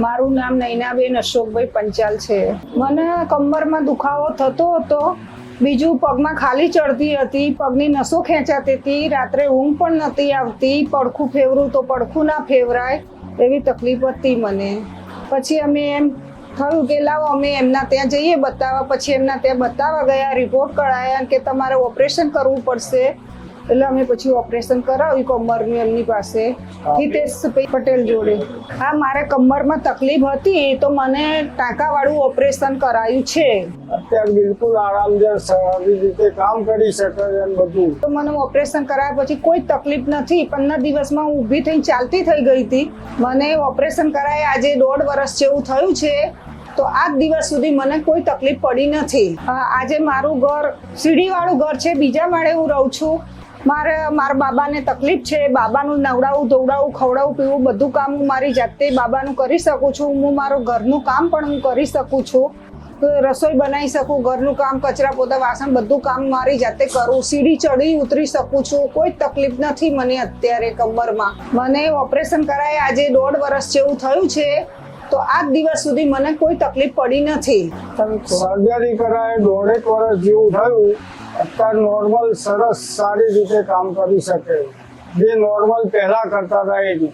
મારું નામ નૈનાબેન અશોકભાઈ પંચાલ છે. મને કમરમાં દુખાવો થતો હતો. બીજું પગમાં ખાલી ચડતી હતી. પગની નસો ખેંચાતી હતી. રાત્રે ઊંઘ પણ નહોતી આવતી. પડખું ફેવરું તો પડખું ના ફેવરાય એવી તકલીફ હતી મને. પછી અમે એમ થયું કે લાવો, અમે એમના ત્યાં જઈએ બતાવવા. પછી એમના ત્યાં બતાવવા ગયા રિપોર્ટ કરાયા કે તમારે ઓપરેશન કરવું પડશે. એટલે અમે પછી ઓપરેશન કરાવ્યું કમરનું એમની પાસે. હિતેશભાઈ પટેલ જોડે. હા મારે કમરમાં તકલીફ હતી તો મને ટાંકાવાળું ઓપરેશન કરાયું છે. અત્યારે બિલકુલ આરામદાયક સારી રીતે કામ કરી શકે એમ બધું. તો મને ઓપરેશન કરાયા પછી કોઈ તકલીફ નથી. પંદર દિવસમાં હું ઊભી થઈને ચાલતી થઈ ગઈ હતી. મને ઓપરેશન કરાય આજે દોઢ વર્ષ જેવું થયું છે. તો આજ દિવસ સુધી મને કોઈ તકલીફ પડી નથી. આજે મારું ઘર સીડીવાળું ઘર છે બીજા માળે હું રહું છું. મારે મારા બાબાને તકલીફ છે, બાબાનું નવડાવું, ધોવડાવું, ખવડાવું, પીવું, બધું કામ હું મારી જાતે બાબાનું કરી શકું છું. હું મારું ઘરનું કામ પણ હું કરી શકું છું. રસોઈ બનાવી શકું, ઘરનું કામ, કચરા પોતા, વાસણ બધું કામ મારી જાતે કરું. સીડી ચડી ઉતરી શકું છું. કોઈ તકલીફ નથી મને અત્યારે કમરમાં. મને ઓપરેશન કરાય આજે દોઢ વર્ષ જેવું થયું છે, તો આજ દિવસ સુધી મને કોઈ તકલીફ પડી નથી. સર્જરી કરાય, દોઢેક વર્ષ જેવું થયું. અત્યારે નોર્મલ સરસ સારી રીતે કામ કરી શકે. જે નોર્મલ પહેલા કરતા રીતે